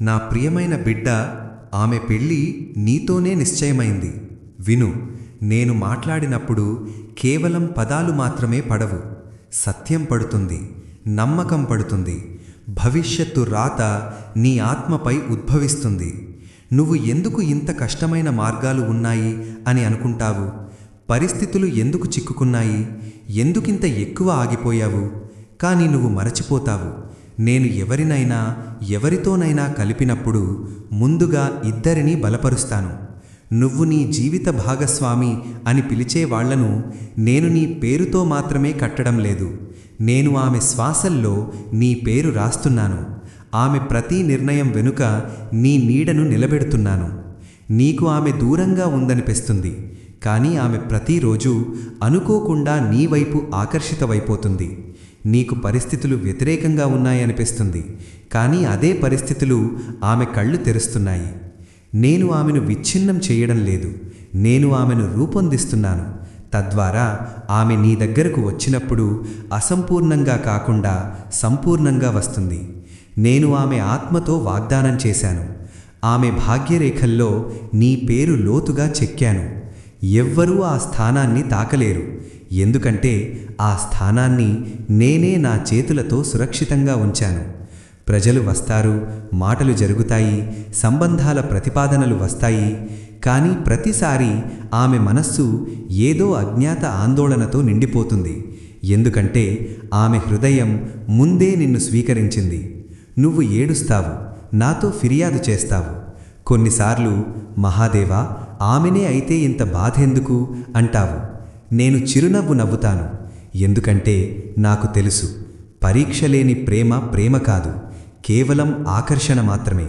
నా ప్రియమైన బిడ్డ ఆమె పెళ్ళి నీతోనే నిశ్చయమైంది. విను నేను మాట్లాడినప్పుడు కేవలం పదాలు మాత్రమే పడవు. సత్యం పడుతుంది నమ్మకం పడుతుంది. భవిష్యత్తు రాత నీ ఆత్మపై ఉద్భవిస్తుంది. నువ్వు ఎందుకు ఇంత కష్టమైన మార్గాలు ఉన్నాయి అని అనుకుంటావు? పరిస్థితులు ఎందుకు చిక్కుకున్నాయి? ఎందుకింత ఎక్కువ ఆగిపోయావు? కానీ నువ్వు మరచిపోతావు. నేను ఎవరినైనా ఎవరితోనైనా కలిపినప్పుడు ముందుగా ఇద్దరినీ బలపరుస్తాను. నువ్వు నీ జీవిత భాగస్వామి అని పిలిచే వాళ్ళను నేను నీ పేరుతో మాత్రమే కట్టడం లేదు. నేను ఆమె శ్వాసల్లో నీ పేరు రాస్తున్నాను. ఆమె ప్రతి నిర్ణయం వెనుక నీ నీడను నిలబెడుతున్నాను. నీకు ఆమె దూరంగా ఉందనిపిస్తుంది. కానీ ఆమె ప్రతిరోజు అనుకోకుండా నీ వైపు ఆకర్షితమైపోతుంది. నీకు పరిస్థితులు వ్యతిరేకంగా ఉన్నాయనిపిస్తుంది. కానీ అదే పరిస్థితులు ఆమె కళ్ళు తెరుస్తున్నాయి. నేను ఆమెను విచ్ఛిన్నం చేయడం లేదు. నేను ఆమెను రూపొందిస్తున్నాను. తద్వారా ఆమె నీ దగ్గరకు వచ్చినప్పుడు అసంపూర్ణంగా కాకుండా సంపూర్ణంగా వస్తుంది. నేను ఆమె ఆత్మతో వాగ్దానం చేశాను. ఆమె భాగ్యరేఖల్లో నీ పేరు లోతుగా చెక్కాను. ఎవ్వరూ ఆ స్థానాన్ని తాకలేరు. ఎందుకంటే ఆ స్థానాన్ని నేనే నా చేతులతో సురక్షితంగా ఉంచాను. ప్రజలు వస్తారు మాటలు జరుగుతాయి సంబంధాల ప్రతిపాదనలు వస్తాయి. కానీ ప్రతిసారి ఆమె మనస్సు ఏదో అజ్ఞాత ఆందోళనతో నిండిపోతుంది. ఎందుకంటే ఆమె హృదయం ముందే నిన్ను స్వీకరించింది. నువ్వు ఏడుస్తావు నాతో ఫిర్యాదు చేస్తావు. కొన్నిసార్లు మహాదేవా ఆమెనే అయితే ఇంత బాధెందుకు? అంటావు. నేను చిరునవ్వు నవ్వుతాను. ఎందుకంటే నాకు తెలుసు పరీక్ష లేని ప్రేమ ప్రేమ కాదు కేవలం ఆకర్షణ మాత్రమే.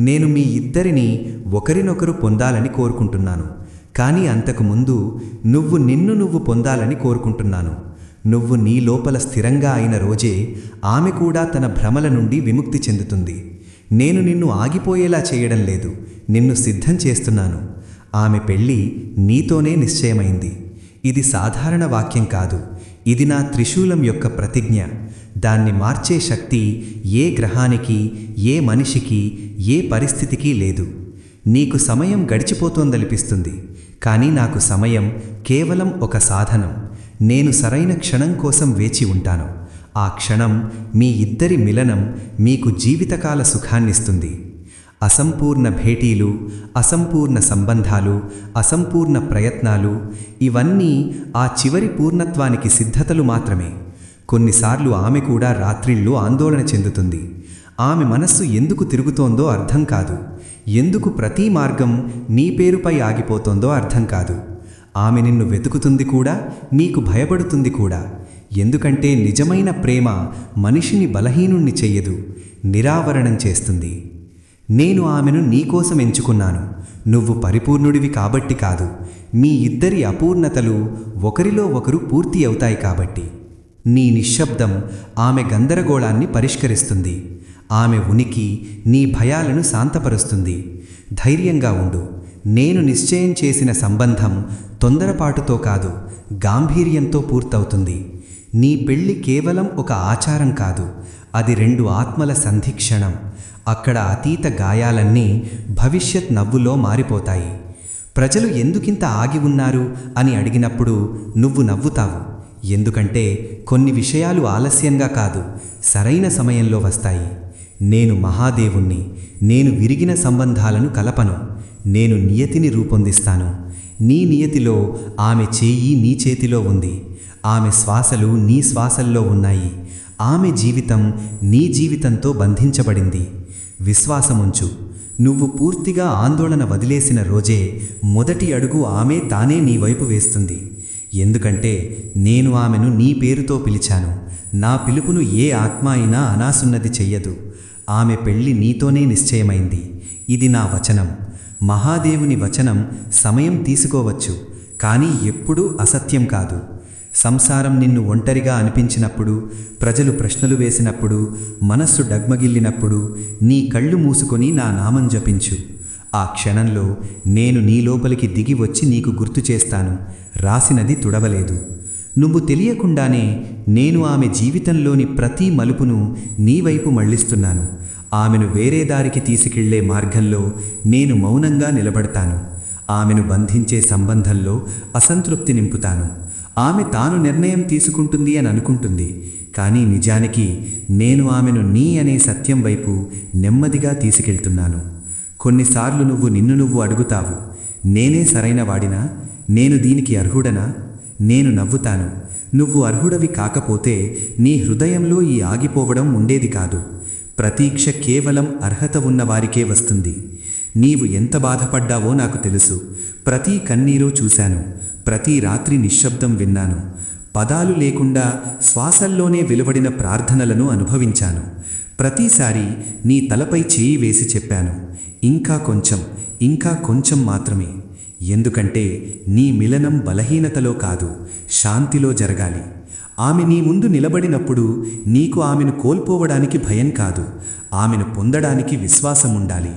నేను మీ ఇద్దరిని ఒకరినొకరు పొందాలని కోరుకుంటున్నాను. కానీ అంతకుముందు నువ్వు నిన్ను నువ్వు పొందాలని కోరుకుంటున్నాను. నువ్వు నీ లోపల స్థిరంగా అయిన రోజే ఆమె కూడా తన భ్రమల నుండి విముక్తి చెందుతుంది. నేను నిన్ను ఆగిపోయేలా చేయడం లేదు నిన్ను సిద్ధం చేస్తున్నాను. ఆమె పెళ్ళి నీతోనే నిశ్చయమైంది. ఇది సాధారణ వాక్యం కాదు. ఇది నా త్రిశూలం యొక్క ప్రతిజ్ఞ. దాన్ని మార్చే శక్తి ఏ గ్రహానికి ఏ మనిషికి ఏ పరిస్థితికి లేదు. నీకు సమయం గడిచిపోతోందనిపిస్తుంది. కానీ నాకు సమయం కేవలం ఒక సాధనం. నేను సరైన క్షణం కోసం వేచి ఉంటాను. ఆ క్షణం మీ ఇద్దరి మిలనం మీకు జీవితకాల సుఖాన్నిస్తుంది. అసంపూర్ణ భేటీలు అసంపూర్ణ సంబంధాలు అసంపూర్ణ ప్రయత్నాలు ఇవన్నీ ఆ చివరి పూర్ణత్వానికి సిద్ధతలు మాత్రమే. కొన్నిసార్లు ఆమె కూడా రాత్రిళ్ళు ఆందోళన చెందుతుంది. ఆమె మనస్సు ఎందుకు తిరుగుతోందో అర్థం కాదు. ఎందుకు ప్రతి మార్గం నీ పేరుపై ఆగిపోతోందో అర్థం కాదు. ఆమె నిన్ను వెతుకుతుంది కూడా నీకు భయపడుతుంది కూడా. ఎందుకంటే నిజమైన ప్రేమ మనిషిని బలహీనుణ్ణి చెయ్యదు నిరావరణం చేస్తుంది. నేను ఆమెను నీకోసం ఎంచుకున్నాను. నువ్వు పరిపూర్ణుడివి కాబట్టి కాదు. మీ ఇద్దరి అపూర్ణతలు ఒకరిలో ఒకరు పూర్తి అవుతాయి కాబట్టి. నీ నిశ్శబ్దం ఆమె గందరగోళాన్ని పరిష్కరిస్తుంది. ఆమె ఉనికి నీ భయాలను శాంతపరుస్తుంది. ధైర్యంగా ఉండు. నేను నిశ్చయం చేసిన సంబంధం తొందరపాటుతో కాదు గాంభీర్యంతో పూర్తవుతుంది. నీ పెళ్ళి కేవలం ఒక ఆచారం కాదు. అది రెండు ఆత్మల సంధిక్షణం. అక్కడ అతీత గాయాలన్నీ భవిష్యత్ నవ్వులో మారిపోతాయి. ప్రజలు ఎందుకింత ఆగి ఉన్నారు అని అడిగినప్పుడు నువ్వు నవ్వుతావు. ఎందుకంటే కొన్ని విషయాలు ఆలస్యంగా కాదు సరైన సమయంలో వస్తాయి. నేను మహాదేవుణ్ణి నేను విరిగిన సంబంధాలను కలపను నేను నియతిని రూపొందిస్తాను. నీ నియతిలో ఆమె చేయి నీ చేతిలో ఉంది ఆమె శ్వాసలు నీ శ్వాసల్లో ఉన్నాయి ఆమె జీవితం నీ జీవితంతో బంధించబడింది. విశ్వాసముంచు. నువ్వు పూర్తిగా ఆందోళన వదిలేసిన రోజే మొదటి అడుగు ఆమె తానే నీ వైపు వేస్తుంది. ఎందుకంటే నేను ఆమెను నీ పేరుతో పిలిచాను. నా పిలుపును ఏ ఆత్మ అయినా అనాసున్నది చెయ్యదు. ఆమె పెళ్ళి నీతోనే నిశ్చయమైంది. ఇది నా వచనం. మహాదేవుని వచనం సమయం తీసుకోవచ్చు. కానీ ఎప్పుడూ అసత్యం కాదు. సంసారం నిన్ను ఒంటరిగా అనిపించినప్పుడు ప్రజలు ప్రశ్నలు వేసినప్పుడు మనస్సు డగ్మగిల్లినప్పుడు నీ కళ్ళు మూసుకొని నా నామం జపించు. ఆ క్షణంలో నేను నీ లోపలికి దిగి వచ్చి నీకు గుర్తు చేస్తాను. రాసినది తుడవలేదు. నువ్వు తెలియకుండానే నేను ఆమె జీవితంలోని ప్రతి మలుపును నీ వైపు మళ్ళిస్తున్నాను. ఆమెను వేరే దారికి తీసుకెళ్ళే మార్గంలో నేను మౌనంగా నిలబడతాను. ఆమెను బంధించే సంబంధంలో అసంతృప్తి నింపుతాను. ఆమె తాను నిర్ణయం తీసుకుంటుంది అని అనుకుంటుంది. కానీ నిజానికి నేను ఆమెను నీ అనే సత్యం వైపు నెమ్మదిగా తీసుకెళ్తున్నాను. కొన్నిసార్లు నువ్వు నిన్ను నువ్వు అడుగుతావు. నేనే సరైన వాడినా? నేను దీనికి అర్హుడనా? నేను నవ్వుతాను. నువ్వు అర్హుడవి కాకపోతే నీ హృదయంలో ఈ ఆగిపోవడం ఉండేది కాదు. ప్రతీక్ష కేవలం అర్హత ఉన్నవారికే వస్తుంది. నీవు ఎంత బాధపడ్డావో నాకు తెలుసు. ప్రతి కన్నీరు చూశాను. ప్రతి రాత్రి నిశ్శబ్దం విన్నాను. పదాలు లేకుండా శ్వాసల్లోనే వెలువడిన ప్రార్థనలను అనుభవించాను. ప్రతిసారి నీ తలపై చేయి వేసి చెప్పాను. ఇంకా కొంచెం ఇంకా కొంచెం మాత్రమే. ఎందుకంటే నీ మిలనం బలహీనతలో కాదు శాంతిలో జరగాలి. ఆమె నీ ముందు నిలబడినప్పుడు నీకు ఆమెను కోల్పోవడానికి భయం కాదు ఆమెను పొందడానికి విశ్వాసం ఉండాలి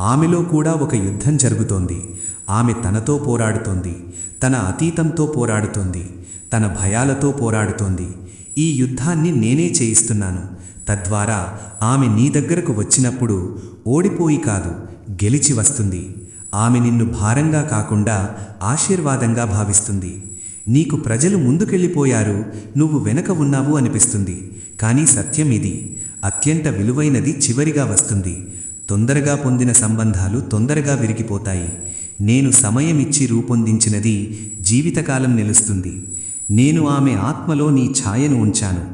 ఆమెలో కూడా ఒక యుద్ధం జరుగుతోంది. ఆమె తనతో పోరాడుతోంది. తన అతీతంతో పోరాడుతోంది తన భయాలతో పోరాడుతోంది. ఈ యుద్ధాన్ని నేనే చేయిస్తున్నాను. తద్వారా ఆమె నీ దగ్గరకు వచ్చినప్పుడు ఓడిపోయి కాదు గెలిచి వస్తుంది. ఆమె నిన్ను భారంగా కాకుండా ఆశీర్వాదంగా భావిస్తుంది. నీకు ప్రజలు ముందుకెళ్ళిపోయారు నువ్వు వెనక ఉన్నావు అనిపిస్తుంది. కానీ సత్యం ఇది. అత్యంత విలువైనది చివరిగా వస్తుంది. తొందరగా పొందిన సంబంధాలు తొందరగా విరిగిపోతాయి. నేను సమయమిచ్చి రూపొందించినది జీవితకాలం నిలుస్తుంది. నేను ఆమె ఆత్మలో నీ ఛాయను ఉంచాను.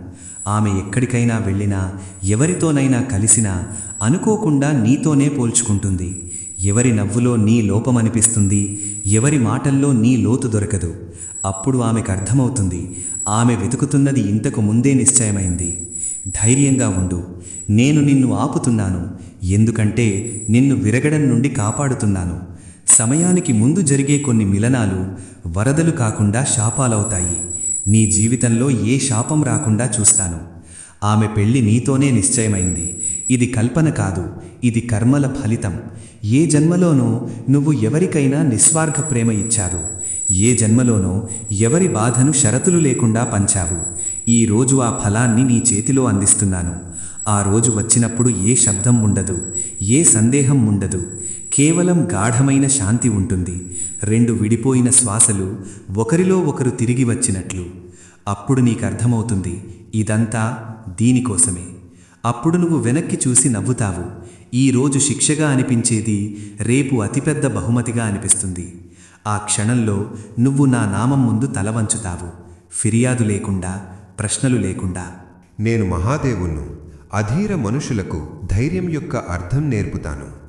ఆమె ఎక్కడికైనా వెళ్ళినా ఎవరితోనైనా కలిసినా అనుకోకుండా నీతోనే పోల్చుకుంటుంది. ఎవరి నవ్వులో నీ లోపమనిపిస్తుంది ఎవరి మాటల్లో నీ లోతు దొరకదు. అప్పుడు ఆమెకు అర్థమవుతుంది ఆమె వెతుకుతున్నది ఇంతకు ముందే నిశ్చయమైంది. ధైర్యంగా ఉండు నేను నిన్ను ఆపుతున్నాను ఎందుకంటే నిన్ను విరగడం నుండి కాపాడుతున్నాను. సమయానికి ముందు జరిగే కొన్ని మిలనాలు వరదలు కాకుండా శాపాలవుతాయి. నీ జీవితంలో ఏ శాపం రాకుండా చూస్తాను. ఆమె పెళ్ళి నీతోనే నిశ్చయమైంది. ఇది కల్పన కాదు ఇది కర్మల ఫలితం. ఏ జన్మలోనో నువ్వు ఎవరికైనా నిస్వార్థ ప్రేమ ఇచ్చారు ఏ జన్మలోనో ఎవరి బాధను షరతులు లేకుండా పంచావు. ఈ రోజు ఆ ఫలాన్ని నీ చేతిలో అందిస్తున్నాను. ఆ రోజు వచ్చినప్పుడు ఏ శబ్దం ఉండదు ఏ సందేహం ఉండదు. కేవలం గాఢమైన శాంతి ఉంటుంది. రెండు విడిపోయిన శ్వాసలు ఒకరిలో ఒకరు తిరిగి వచ్చినట్లు. అప్పుడు నీకు అర్థమవుతుంది ఇదంతా దీనికోసమే. అప్పుడు నువ్వు వెనక్కి చూసి నవ్వుతావు. ఈ రోజు శిక్షగా అనిపించేది రేపు అతిపెద్ద బహుమతిగా అనిపిస్తుంది. ఆ క్షణంలో నువ్వు నా నామం ముందు తల వంచుతావు. ఫిర్యాదు లేకుండా ప్రశ్నలు లేకుండా. నేను మహాదేవును అధీర మనుషులకు ధైర్యం యొక్క అర్థం నేర్పుతాను.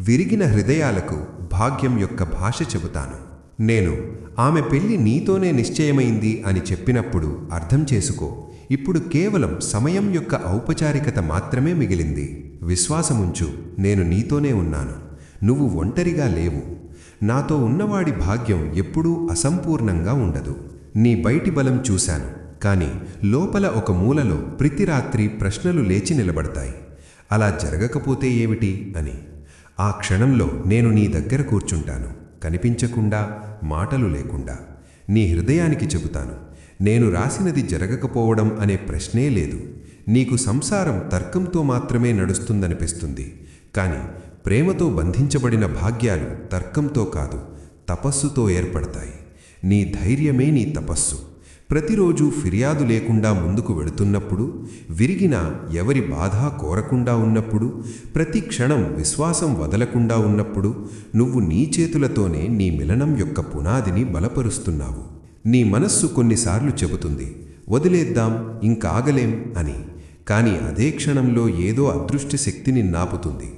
విరిగిన హృదయాలకు భాగ్యం యొక్క భాష చెబుతాను. నేను ఆమె పెళ్ళి నీతోనే నిశ్చయమైంది అని చెప్పినప్పుడు అర్థం చేసుకో. ఇప్పుడు కేవలం సమయం యొక్క ఔపచారికత మాత్రమే మిగిలింది. విశ్వాసముంచు నేను నీతోనే ఉన్నాను. నువ్వు ఒంటరిగా లేవు. నాతో ఉన్నవాడి భాగ్యం ఎప్పుడూ అసంపూర్ణంగా ఉండదు. నీ బయటి బలం చూశాను. కాని లోపల ఒక మూలలో ప్రతి రాత్రి ప్రశ్నలు లేచి నిలబడతాయి. అలా జరగకపోతే ఏమిటి? అని. ఆ క్షణంలో నేను నీ దగ్గర కూర్చుంటాను. కనిపించకుండా మాటలు లేకుండా. నీ హృదయానికి చెబుతాను. నేను రాసినది జరగకపోవడం అనే ప్రశ్నే లేదు. నీకు సంసారం తర్కంతో మాత్రమే నడుస్తుందనిపిస్తుంది. కానీ ప్రేమతో బంధించబడిన భాగ్యాలు తర్కంతో కాదు తపస్సుతో ఏర్పడతాయి. నీ ధైర్యమే నీ తపస్సు. ప్రతిరోజు ఫిర్యాదు లేకుండా ముందుకు వెళుతున్నప్పుడు విరిగిన ఎవరి బాధ కోరకుండా ఉన్నప్పుడు ప్రతి క్షణం విశ్వాసం వదలకుండా ఉన్నప్పుడు నువ్వు నీ చేతులతోనే నీ మిలనం యొక్క పునాదిని బలపరుస్తున్నావు. నీ మనస్సు కొన్నిసార్లు చెబుతుంది వదిలేద్దాం ఇంకాగలేం అని. కానీ అదే క్షణంలో ఏదో అదృష్టి శక్తిని నాపుతుంది.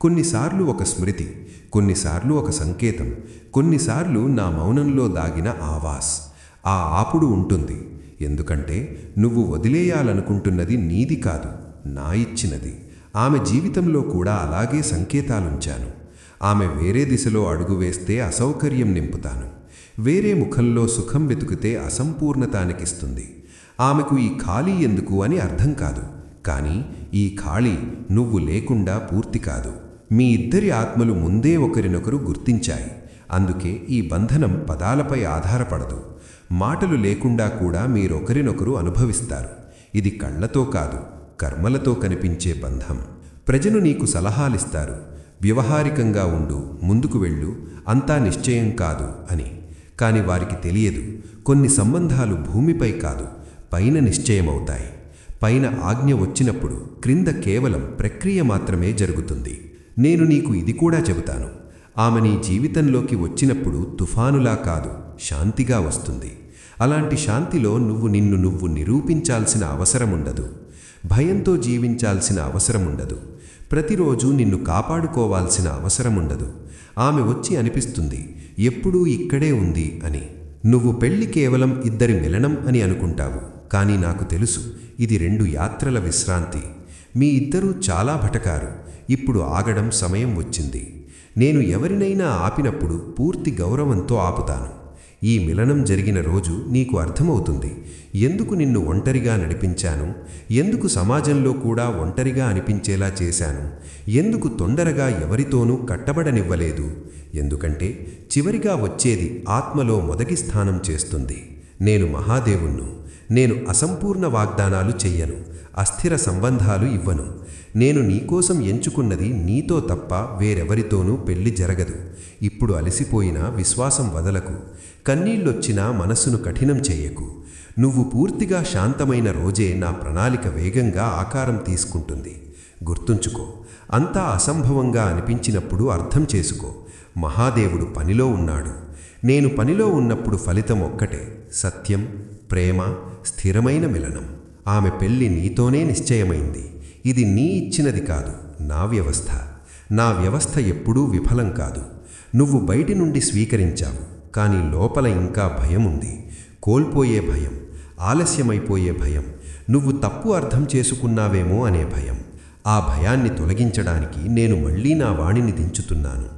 కొన్నిసార్లు ఒక స్మృతి కొన్నిసార్లు ఒక సంకేతం కొన్నిసార్లు నా మౌనంలో దాగిన ఆవాస్. ఆ ఆపుడు ఉంటుంది. ఎందుకంటే నువ్వు వదిలేయాలనుకుంటున్నది నీది కాదు నా ఇచ్చినది. ఆమె జీవితంలో కూడా అలాగే సంకేతాలుంచాను. ఆమె వేరే దిశలో అడుగు వేస్తే అసౌకర్యం నింపుతాను. వేరే ముఖంలో సుఖం వెతుకుతే అసంపూర్ణతానికిస్తుంది. ఆమెకు ఈ ఖాళీ ఎందుకు అని అర్థం కాదు. కానీ ఈ ఖాళీ నువ్వు లేకుండా పూర్తి కాదు. మీ ఇద్దరి ఆత్మలు ముందే ఒకరినొకరు గుర్తించాయి. అందుకే ఈ బంధనం పదాలపై ఆధారపడదు. మాటలు లేకుండా కూడా మీరొకరినొకరు అనుభవిస్తారు. ఇది కళ్ళతో కాదు కర్మలతో కనిపించే బంధం. ప్రజలు నీకు సలహాలిస్తారు. వ్యవహారికంగా ఉండు ముందుకు వెళ్ళు అంతా నిశ్చయం కాదు అని. కాని వారికి తెలియదు కొన్ని సంబంధాలు భూమిపై కాదు పైన నిశ్చయమవుతాయి. పైన ఆజ్ఞ వచ్చినప్పుడు క్రింద కేవలం ప్రక్రియ మాత్రమే జరుగుతుంది. నేను నీకు ఇది కూడా చెబుతాను. ఆమె నీ జీవితంలోకి వచ్చినప్పుడు తుఫానులా కాదు శాంతిగా వస్తుంది. అలాంటి శాంతిలో నువ్వు నిన్ను నువ్వు నిరూపించాల్సిన అవసరముండదు భయంతో జీవించాల్సిన అవసరముండదు ప్రతిరోజు నిన్ను కాపాడుకోవాల్సిన అవసరముండదు ఆమె వచ్చి అనిపిస్తుంది ఎప్పుడూ ఇక్కడే ఉంది అని. నువ్వు పెళ్ళి కేవలం ఇద్దరి మిలనం అని అనుకుంటావు. కానీ నాకు తెలుసు ఇది రెండు యాత్రల విశ్రాంతి. మీ ఇద్దరూ చాలా భటకారు. ఇప్పుడు ఆగడం సమయం వచ్చింది. నేను ఎవరినైనా ఆపినప్పుడు పూర్తి గౌరవంతో ఆపుతాను. ఈ మిలనం జరిగిన రోజు నీకు అర్థమవుతుంది. ఎందుకు నిన్ను ఒంటరిగా నడిపించాను? ఎందుకు సమాజంలో కూడా ఒంటరిగా అనిపించేలా చేశాను? ఎందుకు తొందరగా ఎవరితోనూ కట్టబడనివ్వలేదు? ఎందుకంటే చివరిగా వచ్చేది ఆత్మలో మొదటి స్థానం చేస్తుంది. నేను మహాదేవుణ్ణు. నేను అసంపూర్ణ వాగ్దానాలు చెయ్యను. అస్థిర సంబంధాలు ఇవ్వను. నేను నీకోసం ఎంచుకున్నది నీతో తప్ప వేరెవరితోనూ పెళ్ళి జరగదు. ఇప్పుడు అలసిపోయినా విశ్వాసం వదలకు. కన్నీళ్ళొచ్చినా మనస్సును కఠినం చేయకు. నువ్వు పూర్తిగా శాంతమైన రోజే నా ప్రణాళిక వేగంగా ఆకారం తీసుకుంటుంది. గుర్తుంచుకో అంతా అసంభవంగా అనిపించినప్పుడు అర్థం చేసుకో. మహాదేవుడు పనిలో ఉన్నాడు. నేను పనిలో ఉన్నప్పుడు ఫలితం ఒక్కటే సత్యం ప్రేమ స్థిరమైన మిలనం. ఆమె పెళ్ళి నీతోనే నిశ్చయమైంది. ఇది నీ ఇచ్చినది కాదు నా వ్యవస్థ. నా వ్యవస్థ ఎప్పుడూ విఫలం కాదు. నువ్వు బయటి నుండి స్వీకరించావు కానీ లోపల ఇంకా భయం ఉంది. కోల్పోయే భయం ఆలస్యమైపోయే భయం నువ్వు తప్పు అర్థం చేసుకున్నావేమో అనే భయం. ఆ భయాన్ని తొలగించడానికి నేను మళ్ళీ నా వాణిని దించుతున్నాను.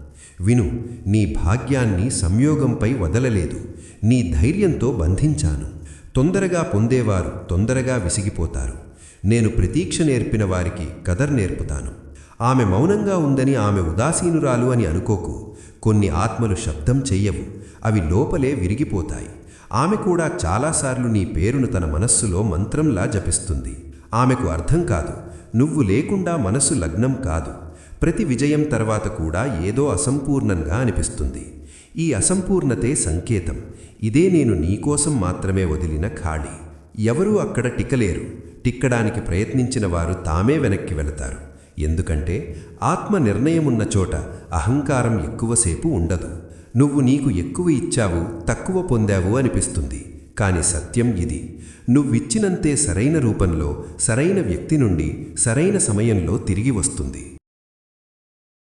విను నీ భాగ్యాన్ని సంయోగంపై వదలలేదు. నీ ధైర్యంతో బంధించాను. తొందరగా పొందేవారు తొందరగా విసిగిపోతారు. నేను ప్రతీక్ష నేర్పిన వారికి కదర్ నేర్పుతాను. ఆమె మౌనంగా ఉందని ఆమె ఉదాసీనురాలు అని అనుకోకు. కొన్ని ఆత్మలు శబ్దం చెయ్యవు. అవి లోపలే విరిగిపోతాయి. ఆమె కూడా చాలాసార్లు నీ పేరును తన మనస్సులో మంత్రంలా జపిస్తుంది. ఆమెకు అర్థం కాదు. నువ్వు లేకుండా మనసు లగ్నం కాదు. ప్రతి విజయం తర్వాత కూడా ఏదో అసంపూర్ణంగా అనిపిస్తుంది. ఈ అసంపూర్ణతే సంకేతం. ఇదే నేను నీకోసం మాత్రమే వదిలిన ఖాళీ. ఎవరూ అక్కడ టికలేరు. టిక్కడానికి ప్రయత్నించిన వారు తామే వెనక్కి వెళతారు. ఎందుకంటే ఆత్మ నిర్ణయమున్న చోట అహంకారం ఎక్కువసేపు ఉండదు. నువ్వు నీకు ఎక్కువ ఇచ్చావు తక్కువ పొందావు అనిపిస్తుంది. కాని సత్యం ఇది. నువ్విచ్చినంతే సరైన రూపంలో సరైన వ్యక్తి నుండి సరైన సమయంలో తిరిగి వస్తుంది.